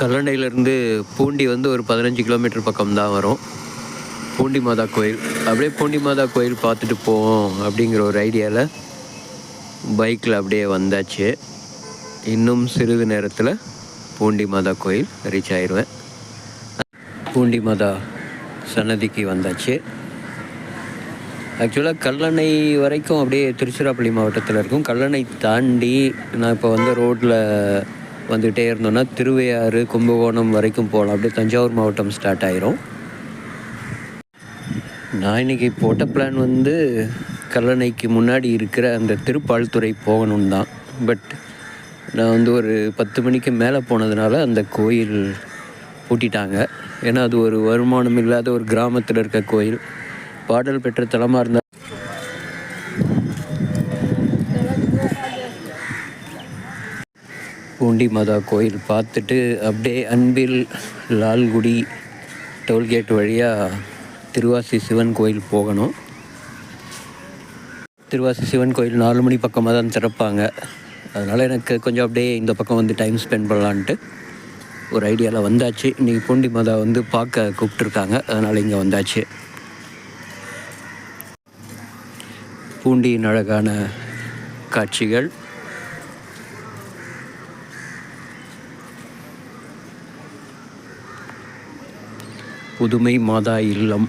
கல்லணையிலேருந்து பூண்டி வந்து ஒரு பதினஞ்சு கிலோமீட்டர் பக்கம் தான் வரும். பூண்டி மாதா கோயில். அப்படியே பூண்டி மாதா கோயில் பார்த்துட்டு போவோம் அப்படிங்கிற ஒரு ஐடியாவில் பைக்கில் அப்படியே வந்தாச்சு. இன்னும் சிறிது நேரத்தில் பூண்டி மாதா கோயில் ரீச் ஆயிடுவேன் பூண்டி மாதா சன்னதிக்கு வந்தாச்சு. ஆக்சுவலாக கல்லணை வரைக்கும் அப்படியே திருச்சிராப்பள்ளி மாவட்டத்தில் இருக்கும். கல்லணை தாண்டி நான் இப்போ வந்து ரோட்டில் வந்துகிட்டே இருந்தோன்னா திருவையாறு கும்பகோணம் வரைக்கும் போகலாம். அப்படியே தஞ்சாவூர் மாவட்டம் ஸ்டார்ட் ஆயிரும். நான் இன்னைக்கு போட்ட பிளான் வந்து கல்லணைக்கு முன்னாடி இருக்கிற அந்த திருப்பால்துறை போகணும் தான். பட் நான் வந்து ஒரு பத்து மணிக்கு மேலே போனதுனால அந்த கோயில் பூட்டிட்டாங்க. ஏன்னா அது ஒரு வருமானம் இல்லாத ஒரு கிராமத்தில் இருக்க கோயில். பாடல் பெற்ற தலமாக இருந்தால் பூண்டி மாதா கோயில் பார்த்துட்டு அப்படியே அன்பில் லால்குடி டோல்கேட் வழியாக திருவாசி சிவன் கோயில் போகணும். திருவாசி சிவன் கோயில் நாலு மணி பக்கமாக தான் திறப்பாங்க. அதனால் எனக்கு கொஞ்சம் அப்படியே இந்த பக்கம் வந்து டைம் ஸ்பெண்ட் பண்ணலான்ட்டு ஒரு ஐடியாவில் வந்தாச்சு. இன்றைக்கி பூண்டி மாதா வந்து பார்க்க கூப்பிட்ருக்காங்க அதனால் இங்கே வந்தாச்சு. பூண்டியின் அழகான காட்சிகள். புதுமை மாதா இல்லம்.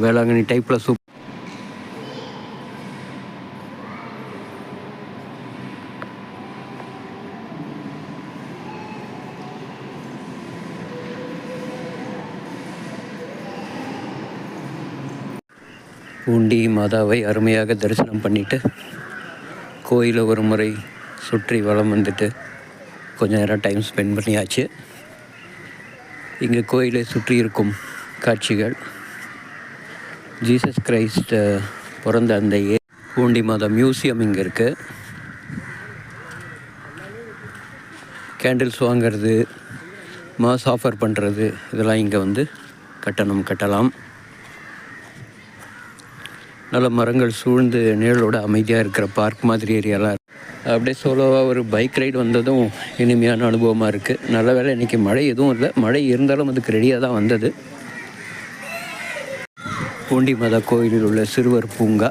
வேளாங்கண்ணி டைப்பில் சூப் பூண்டி மாதாவை அருமையாக தரிசனம் பண்ணிட்டு கோயிலை ஒரு முறை சுற்றி வலம் வந்துட்டு கொஞ்ச நேரம் டைம் ஸ்பெண்ட் பண்ணியாச்சு. இங்கே கோயிலை சுற்றி இருக்கும் காட்சிகள். ஜீசஸ் கிரைஸ்ட் பிறந்த அந்த ஏ பூண்டி மாதா மியூசியம் இங்கே இருக்குது கேண்டில்ஸ் வாங்கிறது மாஸ் ஆஃபர் பண்ணுறது இதெல்லாம் இங்கே வந்து கட்டணம் கட்டலாம். நல்ல மரங்கள் சூழ்ந்து நிழலோட அமைதியாக இருக்கிற பார்க் மாதிரி ஏரியாலாம் அப்படியே சோலோவாக ஒரு பைக் ரைடு வந்ததும் இனிமையான அனுபவமாக இருக்குது நல்ல வேளை இன்றைக்கி மழை எதுவும் இல்லை. மழை இருந்தாலும் அதுக்கு ரெடியாக தான் வந்தது. பூண்டி மாதா கோயிலில் உள்ள சிறுவர் பூங்கா.